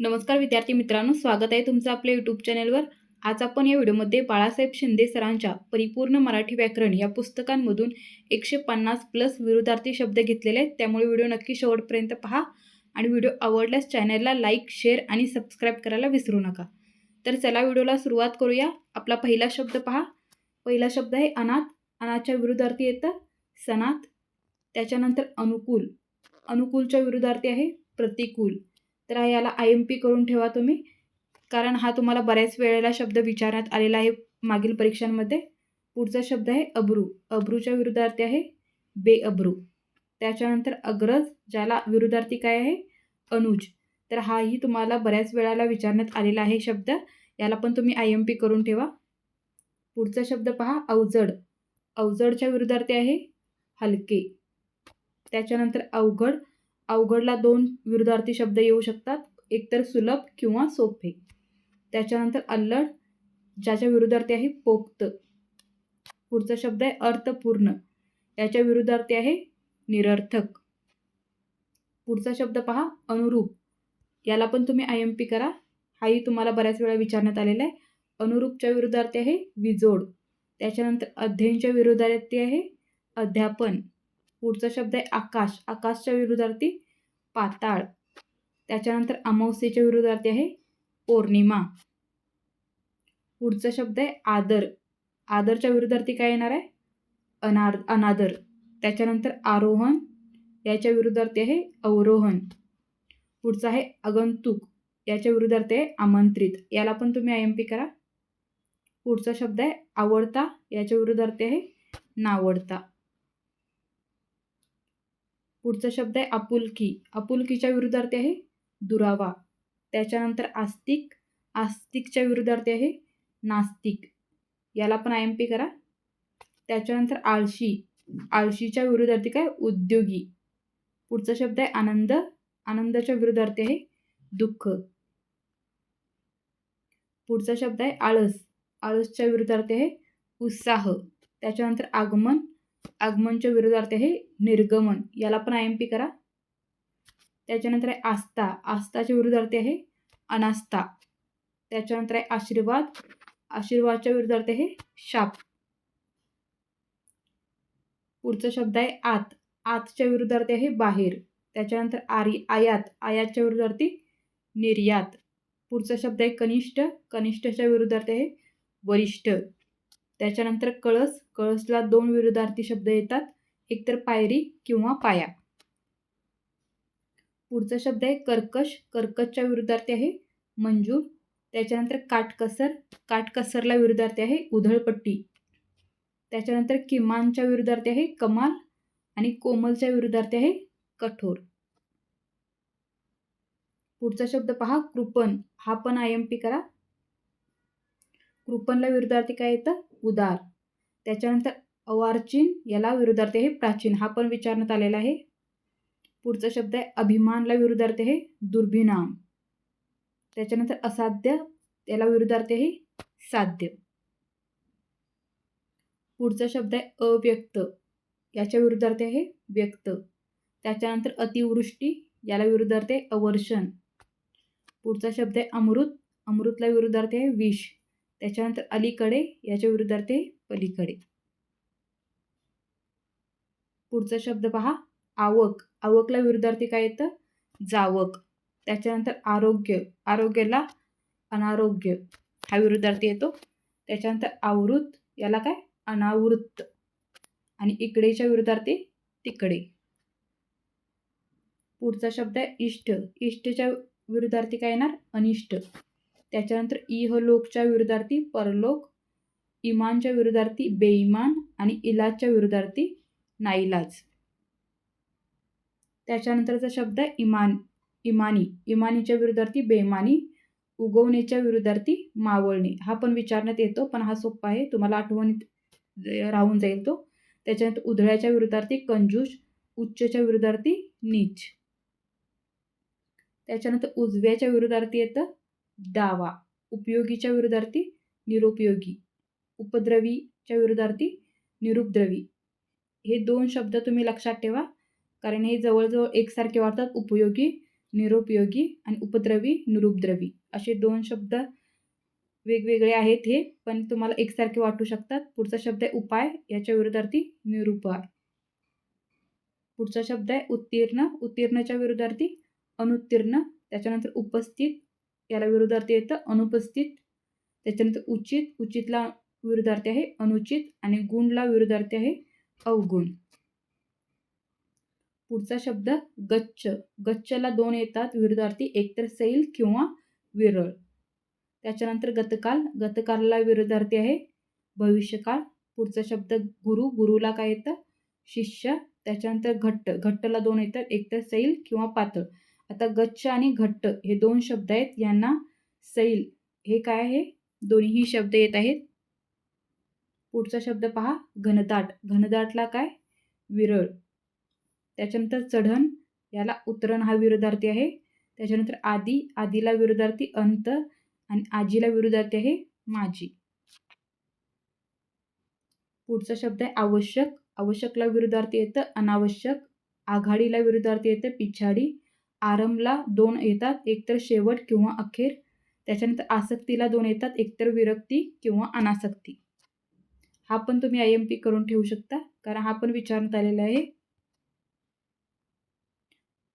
नमस्कार विद्यार्थी मित्रांनो स्वागत आहे तुमचं आपल्या यूट्यूब चॅनलवर आज आपण या व्हिडिओमध्ये बाळासाहेब शिंदे सरांच्या परिपूर्ण मराठी व्याकरण या पुस्तकांमधून एकशे पन्नास प्लस विरुद्धार्थी शब्द घेतलेले आहेत. त्यामुळे व्हिडिओ नक्की शेवटपर्यंत पहा आणि व्हिडिओ आवडल्यास चॅनलला लाईक शेअर आणि सबस्क्राईब करायला विसरू नका. तर चला व्हिडिओला सुरुवात करूया. आपला पहिला शब्द पहा. पहिला शब्द आहे अनाथ. अनाथच्या विरुद्धार्थी येतं. सनाथ. त्याच्यानंतर अनुकूल. अनुकूलच्या विरुद्धार्थी आहे प्रतिकूल. तर हा याला आय एम पी करून ठेवा तुम्ही. कारण हा तुम्हाला बऱ्याच वेळेला शब्द विचारण्यात आलेला आहे मागील परीक्षांमध्ये. पुढचा शब्द आहे अब्रू. अब्रूच्या विरुद्धार्थी आहे बेअब्रू. त्याच्यानंतर अग्रज ज्याला विरुद्धार्थी काय आहे? अनुज. तर हाही तुम्हाला बऱ्याच वेळाला विचारण्यात आलेला आहे शब्द. याला पण तुम्ही आय एम पी करून ठेवा. पुढचा शब्द पहा अवजड. अवजडच्या विरुद्धार्थी आहे हलके. त्याच्यानंतर अवघड. अवघडला दोन विरुद्धार्थी शब्द येऊ शकतात. एकतर सुलभ किंवा सोपे. त्याच्यानंतर अल्लड ज्याच्या विरुद्धार्थी आहे पोक्त. पुढचा शब्द आहे अर्थपूर्ण. याच्या विरुद्धार्थी आहे निरर्थक. पुढचा शब्द पहा अनुरूप. याला पण तुम्ही आय एम पी करा. हाही तुम्हाला बऱ्याच वेळा विचारण्यात आलेला आहे. अनुरूपच्या विरुद्धार्थी आहे विजोड. त्याच्यानंतर अध्ययनच्या विरुद्धार्थी आहे अध्यापन. पुढचा शब्द आहे आकाश. आकाशच्या विरुद्धार्थी पाताळ. त्याच्यानंतर अमावस्येच्या विरुद्धार्थी आहे पौर्णिमा. पुढचा शब्द आहे आदर. आदरच्या विरुद्धार्थी काय येणार आहे? अनार अनादर. त्याच्यानंतर आरोहण. याच्या विरुद्धार्थी आहे अवरोहण. पुढचा आहे आगंतुक. याच्या विरुद्धार्थी आहे आमंत्रित. याला पण तुम्ही आय एम पी करा. पुढचा शब्द आहे आवडता. याच्या विरुद्धार्थी आहे नावडता. पुढचा शब्द आहे आपुलकी. आपुलकीच्या विरुद्धार्थी आहे दुरावा. त्याच्यानंतर आस्तिक. आस्तिकच्या विरुद्धार्थी आहे नास्तिक. याला पण आय एम पी करा. त्याच्यानंतर आळशी. आळशीच्या विरुद्धार्थी काय? उद्योगी. पुढचा शब्द आहे आनंद. आनंदाच्या विरुद्धार्थी आहे दुःख. पुढचा शब्द आहे आळस. आळसच्या विरुद्धार्थी आहे उत्साह. त्याच्यानंतर आगमन. आगमनच्या विरोधार्थ आहे निर्गमन. याला पण आय एम पी करा. त्याच्यानंतर आहे आस्था. आस्थाच्या विरुद्धार्थी आहे अनास्था. त्याच्यानंतर आहे आशीर्वाद. आशीर्वादच्या विरुद्धार्थ आहे शाप. पुढचा शब्द आहे आत. आतच्या विरुद्धार्थी आहे बाहेर. त्याच्यानंतर आरी आयात. आयातच्या विरुद्धार्थी निर्यात. पुढचा शब्द आहे कनिष्ठ. कनिष्ठच्या विरुद्धार्थी आहे वरिष्ठ. त्याच्यानंतर कळस कळसला दोन विरुद्धार्थी शब्द येतात. एकतर पायरी किंवा पाया. पुढचा शब्द आहे कर्कश. कर्कशच्या विरुद्धार्थी आहे मंजूर. त्याच्यानंतर काटकसर. काटकसरला विरुद्धार्थी आहे उधळपट्टी. त्याच्यानंतर किमानच्या विरुद्धार्थी आहे कमाल आणि कोमलच्या विरुद्धार्थी आहे कठोर. पुढचा शब्द पहा कृपन हा पण आय एम पी करा. कृपनला विरुद्धार्थी काय येतं? उदार. त्याच्यानंतर अवार्चिन याला विरुद्धार्थी आहे. प्राचीन हा पण विचारण्यात आलेला आहे. पुढचा शब्द आहे अभिमानला विरुद्धार्थी आहे. दुर्भिनाम. त्याच्यानंतर असाध्य याला विरुद्धार्थी आहे. साध्य. पुढचा शब्द आहे अव्यक्त. याच्या विरुद्धार्थी आहे व्यक्त. त्याच्यानंतर अतिवृष्टी याला विरुद्धार्थी आहे अवर्षण. पुढचा शब्द आहे अमृत. अमृतला विरुद्धार्थी आहे विष. त्याच्यानंतर अलीकडे याच्या विरुद्धार्थ पलीकडे. पुढचा शब्द पहा. आवक. आवकला विरुद्धार्थी काय येतं? जावक. त्याच्यानंतर आरोग्य. आरोग्याला अनारोग्य हा विरुद्धार्थी येतो. त्याच्यानंतर आवृत. याला काय? अनावृत्त. आणि इकडेच्या विरुद्धार्थी तिकडे. पुढचा शब्द आहे इष्ट. इष्टच्या विरुद्धार्थी काय येणार? अनिष्ट. त्याच्यानंतर इहलोकच्या विरुद्धार्थी परलोक इमानच्या विरुद्धार्थी बेईमान आणि इलाजच्या विरुद्धार्थी नाईलाज त्याच्यानंतरचा शब्द आहे इमान इमानी इमानीच्या विरुद्धार्थी बेमानी उगवणेच्या विरुद्धार्थी मावळणे. हा पण विचारण्यात येतो पण हा सोप्पा आहे. तुम्हाला आठवणीत राहून जाईल तो. त्याच्यानंतर उधळ्याच्या विरुद्धार्थी कंजूष उच्चच्या विरुद्धार्थी नीच. त्याच्यानंतर उजव्याच्या विरुद्धार्थी येतं. डावा उपयोगीच्या विरुद्धार्थी निरुपयोगी. उपद्रवीच्या विरुद्धार्थी निरुपद्रवी. हे दोन शब्द तुम्ही लक्षात ठेवा. कारण हे जवळजवळ एकसारखे वाढतात. उपयोगी निरुपयोगी आणि उपद्रवी निरुपद्रवी. असे दोन शब्द वेगवेगळे आहेत हे पण तुम्हाला एकसारखे वाटू शकतात. पुढचा शब्द आहे उपाय. याच्या विरुद्धार्थी निरुपाय. पुढचा शब्द आहे उत्तीर्ण. उत्तीर्णच्या विरुद्धार्थी अनुत्तीर्ण. त्याच्यानंतर उपस्थित याला विरुद्धार्थी येतं अनुपस्थित त्याच्यानंतर उचित उचितला विरुद्धार्थी आहे अनुचित आणि गुणला विरुद्धार्थी आहे अवगुण. पुढचा शब्द गच्छ. गच्छला दोन येतात विरुद्धार्थी एकतर सैल किंवा विरळ. त्याच्यानंतर गतकाल गतकालला विरुद्धार्थी आहे भविष्यकाळ. पुढचा शब्द गुरु. गुरुला काय येतं? शिष्य. त्याच्यानंतर घट्ट. घट्टला दोन येतात एकतर सैल किंवा पातळ. आता गच्छ आणि घट्ट हे दोन शब्द आहेत यांना सैल हे काय आहे? दोन्हीही शब्द येत आहेत. पुढचा शब्द पहा घनदाट. घनदाटला काय? विरळ. त्याच्यानंतर चढण याला उतरण हा विरोधार्थी आहे. त्याच्यानंतर आदी आदीला विरोधार्थी अंत आणि आजीला विरोधार्थी आहे माझी पुढचा शब्द आहे आवश्यक. आवश्यकला विरोधार्थी येतं अनावश्यक. आघाडीला विरोधार्थी येतं पिछाडी. आरंभला दोन येतात एकतर शेवट किंवा अखेर. त्याच्यानंतर आसक्तीला दोन येतात एकतर विरक्ती किंवा अनासक्ती. हा पण तुम्ही आय एम पी करून ठेवू शकता कारण हा पण विचारण्यात आलेला आहे.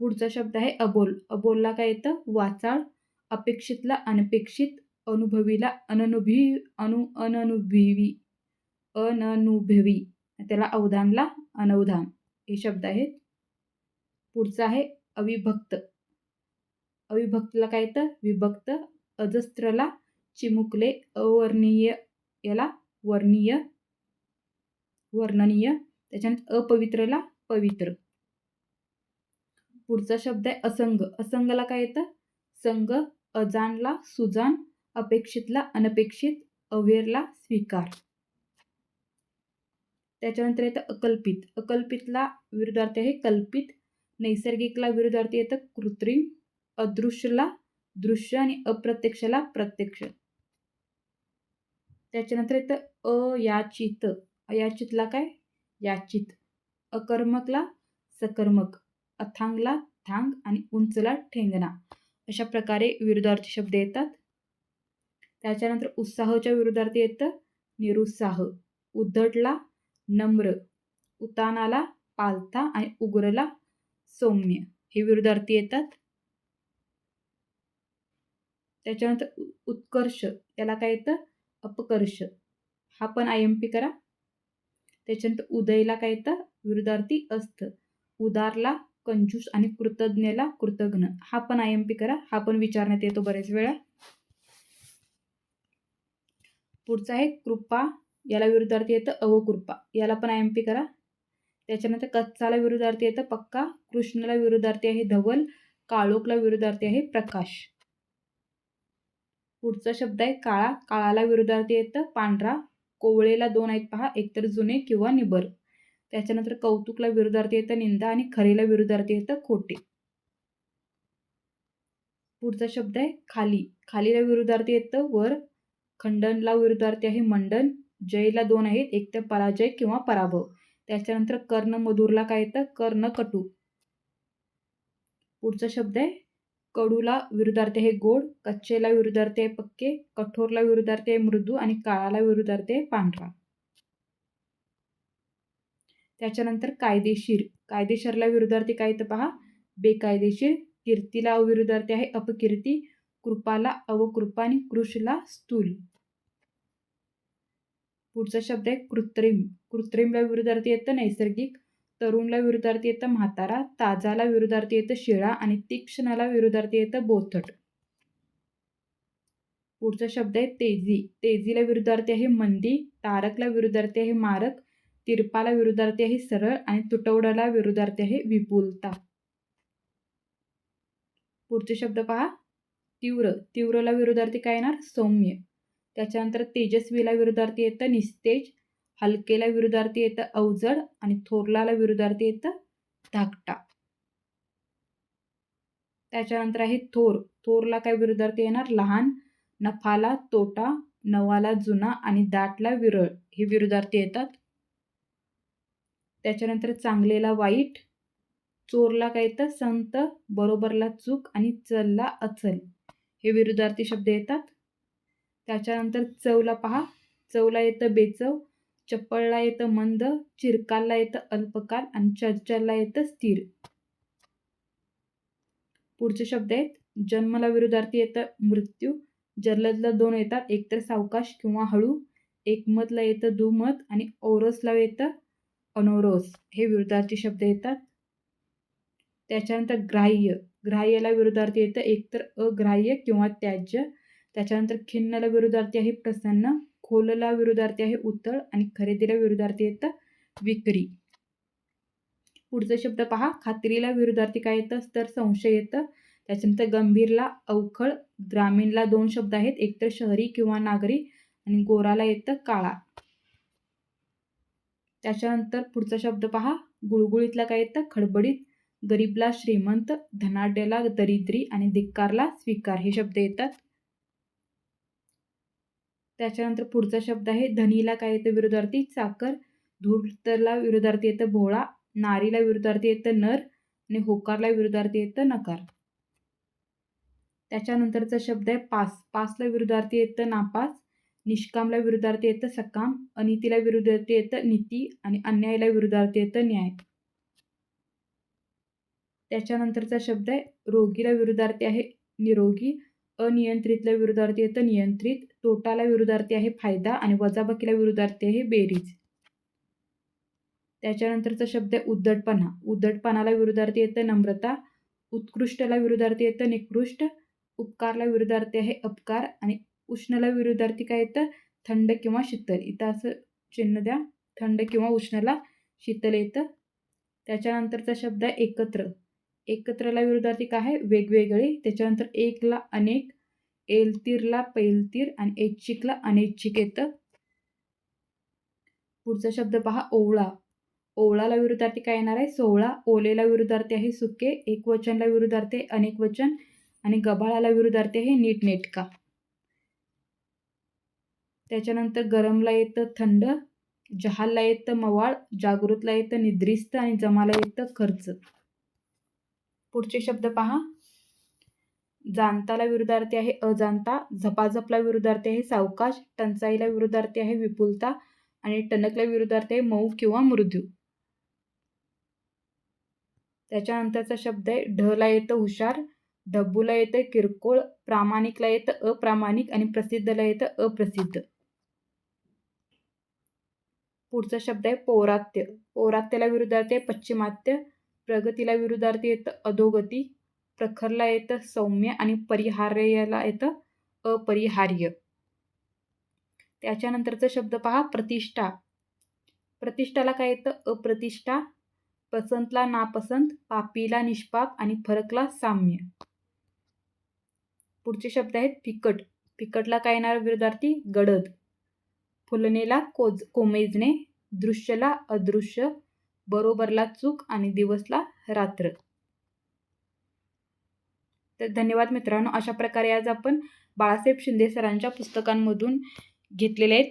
पुढचा शब्द आहे अबोल. अबोलला काय येतं? वाचाळ अपेक्षितला अनपेक्षित अनुभवीला अननुभवी अनु अननुभवी अननुभवी. त्याला अवधानला अनवधान हे शब्द आहेत. पुढचं आहे अविभक्त. अविभक्तला काय येतं? विभक्त. अजस्त्रला चिमुकले अवर्णीय याला वर्णीय वर्णनीय. त्याच्यानंतर अपवित्रला पवित्र. पुढचा शब्द आहे असंग. असंगला काय येतं? संग. अजानला सुजान अपेक्षितला अनपेक्षित. अवेरला स्वीकार. त्याच्यानंतर येतं अकल्पित. अकल्पितला विरुद्धार्थी आहे कल्पित. नैसर्गिकला विरुद्धार्थी येतं कृत्रिम अदृश्यला दृश्य आणि अप्रत्यक्षला प्रत्यक्ष. त्याच्यानंतर येतं अयाचित. अयाचितला काय? याचित. अकर्मकला सकर्मक. अथांगला थांग आणि उंचला ठेंगणा. अशा प्रकारे विरुद्धार्थी शब्द येतात. त्याच्यानंतर उत्साहाच्या विरुद्धार्थी येतं निरुत्साह. उद्धटला नम्र. उतानाला पालथा आणि उग्रला सौम्य. हे विरुद्धार्थी येतात. त्याच्यानंतर उत्कर्ष. याला काय येतं? अपकर्ष. हा पण आय एम पी करा. त्याच्यानंतर उदयला काय येतं? विरुद्धार्थी अस्थ. उदारला कंजूस आणि कृतज्ञला कृतज्ञ हा पण आय एम पी करा. हा पण विचारण्यात येतो बरेच वेळा. पुढचा आहे कृपा. याला विरुद्धार्थी येतं अवकृपा. याला पण आय एम पी करा. त्याच्यानंतर कच्चाला विरुद्धार्थी येतं पक्का कृष्णला विरुद्धार्थी आहे धवल काळोखला विरुद्धार्थी आहे प्रकाश. पुढचा शब्द आहे काळा काळाला विरुद्धार्थी येतं पांढरा कोवळेला दोन आहेत पहा एकतर जुने किंवा निबर. त्याच्यानंतर कौतुकला विरुद्धार्थी येतं निंदा आणि खरेला विरुद्धार्थी येतं खोटे. पुढचा शब्द आहे खाली खालीला विरुद्धार्थी येतं वर खंडनला विरुद्धार्थी आहे मंडन जयला दोन आहेत एक तर पराजय किंवा पराभव. त्याच्यानंतर कर्ण मधुरला काय येतं? कर्ण कटू पुढचा शब्द आहे कडूला विरुद्धार्थी हे गोड कच्चेला विरुद्धार्थी आहे पक्के कठोरला विरुद्धार्थी आहे मृदू आणि काळाला विरुद्धार्थी आहे पांढरा. त्याच्यानंतर कायदेशीर कायदेशीरला विरुद्धार्थी काय तर पहा? बेकायदेशीर कीर्तीला अविरुद्धार्थी आहे अपकीर्ती कृपाला अवकृपा आणि कृषला स्थूल. पुढचा शब्द आहे कृत्रिम. कृत्रिमला विरुद्धार्थी येतं नैसर्गिक तरुणला विरुद्धार्थी येतं म्हातारा ताजाला विरुद्धार्थी येतं शिळा आणि तीक्ष्णाला विरुद्धार्थी येतं बोथट. पुढचा शब्द आहे तेजी. तेजीला विरुद्धार्थी आहे मंदी तारकला विरुद्धार्थी आहे मारक तिरपाला विरुद्धार्थी आहे सरळ आणि तुटवड्याला विरुद्धार्थी आहे विपुलता. पुढचे शब्द पहा. तीव्र. तीव्रला विरुद्धार्थी काय येणार? सौम्य. त्याच्यानंतर तेजस्वीला विरुद्धार्थी येतं निस्तेज हलकेला विरुद्धार्थी येतं अवजड आणि थोरलाला विरुद्धार्थी येतं धाकटा. त्याच्यानंतर आहे थोर. थोरला काय विरुद्धार्थी येणार? लहान नफाला तोटा नवाला जुना आणि दाटला विरळ. हे विरुद्धार्थी येतात. त्याच्यानंतर चांगलेला वाईट चोरला काय येतं? संत बरोबरला चूक आणि चलला अचल. हे विरुद्धार्थी शब्द येतात. त्याच्यानंतर चवला पहा. चवला येतं बेचव चप्पळला येतं मंद चिरकालला येतं अल्पकाल आणि चर्चाला येतं स्थिर. पुढचे शब्द आहेत. जन्मला विरुद्धार्थी येतं मृत्यू. जलदला दोन येतात. एकतर सावकाश किंवा हळू. एकमतला येतं दुमत आणि औरसला येतं अनोरोस. हे विरुद्धार्थी शब्द येतात. त्याच्यानंतर ग्राह्य. ग्राह्याला विरुद्धार्थी येतं एकतर अग्राह्य किंवा त्याज्य. त्याच्यानंतर खिन्नला विरुद्धार्थी आहे प्रसन्न खोलला विरुद्धार्थी आहे उत्तळ आणि खरेदीला विरुद्धार्थी येतं विक्री. पुढचा शब्द पहा. खात्रीला विरुद्धार्थी काय येतं? तर संशय येतं. त्याच्यानंतर गंभीरला अवखळ ग्रामीणला दोन शब्द आहेत. एकतर शहरी किंवा नागरी आणि गोराला येतं काळा. त्याच्यानंतर पुढचा शब्द पहा. गुळगुळीतला काय येतं? खडबडीत. गरीबला श्रीमंत धनाढ्याला दरिद्री आणि धिक्कारला स्वीकार हे शब्द येतात. त्याच्यानंतर पुढचा शब्द आहे धनीला काय येतं विरोधार्थी? चाकर. धूर्तला विरोधार्थी येतं भोळा. नारीला विरोधार्थी येतं नर. आणि होकारला विरोधार्थी येतं नकार. त्याच्यानंतरचा शब्द आहे पास. पासला विरुद्धार्थी येतं नापास. निष्कामला विरुद्धार्थी येतं सकाम. अनितीला विरुद्धार्थी येतं नीती. आणि अन्यायाला विरुद्धार्थी येतं न्याय. त्याच्यानंतरचा शब्द आहे रोगीला विरुद्धार्थी आहे निरोगी. अनियंत्रितला विरुद्धार्थी येतं नियंत्रित. तोटाला विरुद्धार्थी आहे फायदा आणि वजाबाकीला विरुद्धार्थी आहे बेरीज. त्याच्यानंतरचा शब्द आहे उद्धटपणा. उद्धटपणाला विरुद्धार्थी येतं नम्रता उत्कृष्टला विरुद्धार्थी येतं निकृष्ट उपकारला विरुद्धार्थी आहे अपकार आणि उष्णला विरुद्धार्थी काय येतं? थंड किंवा शीतल. इथं असं चिन्ह द्या. थंड किंवा उष्णला शीतल येतं. त्याच्यानंतरचा शब्द आहे एकत्र. एकत्रला विरुद्धार्थी काय आहे? वेगवेगळे. त्याच्यानंतर एकला अनेक. एलतीरला पैलतीर आणि ऐच्छिकला अनैच्छिक येतं. पुढचा शब्द पहा ओवळा. ओवळाला विरुद्धार्थी काय येणार आहे? सोहळा. ओलेला विरुद्धार्थी आहे सुके. एकवचनला विरुद्धार्थी अनेक वचन आणि गबाळाला विरुद्धार्थी आहे नीटनेटका. त्याच्यानंतर गरमला येतं थंड जहालला येतं मवाळ जागृतला येतं निद्रिस्त आणि जमाला येतं खर्च. पुढचे शब्द पहा जाणताला विरुद्धार्थी आहे अजाणता झपाझपला विरुद्धार्थी आहे सावकाश टंचाईला विरुद्धार्थी आहे विपुलता आणि टणकला विरुद्धार्थी आहे मऊ किंवा मृदू. त्याच्यानंतरचा शब्द आहे ढला येतं हुशार डब्बूला येतं किरकोळ प्रामाणिकला येतं अप्रामाणिक आणि प्रसिद्धला येतं अप्रसिद्ध. पुढचा शब्द आहे पौरात्य. पौरात्याला विरुद्धार्थी आहे पश्चिमात्य प्रगतीला विरुद्धार्थी येतं अधोगती प्रखरला येतं सौम्य आणि परिहार्यला येतं अपरिहार्य. त्याच्यानंतरचा शब्द पहा प्रतिष्ठा. प्रतिष्ठाला काय येतं? अप्रतिष्ठा पसंतला नापसंत पापीला निष्पाप आणि फरकला साम्य. पुढचे शब्द आहेत फिकट. फिकटला काय येणार विरोधार्थी गडद. फुलणेला कोज कोमेजणे दृश्यला अदृश्य बरोबरला चूक आणि दिवसला रात्र. तर धन्यवाद मित्रांनो. अशा प्रकारे आज आपण बाळासाहेब शिंदे सरांच्या पुस्तकांमधून घेतलेले आहेत.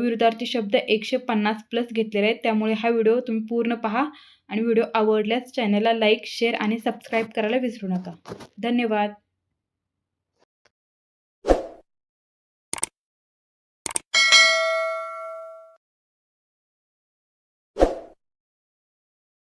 विरुद्धार्थी शब्द एकशे पन्नास प्लस घेतलेले आहेत. त्यामुळे हा व्हिडिओ तुम्ही पूर्ण पहा आणि व्हिडिओ आवडल्यास चॅनलला लाईक शेअर आणि सबस्क्राईब करायला विसरू नका. धन्यवाद.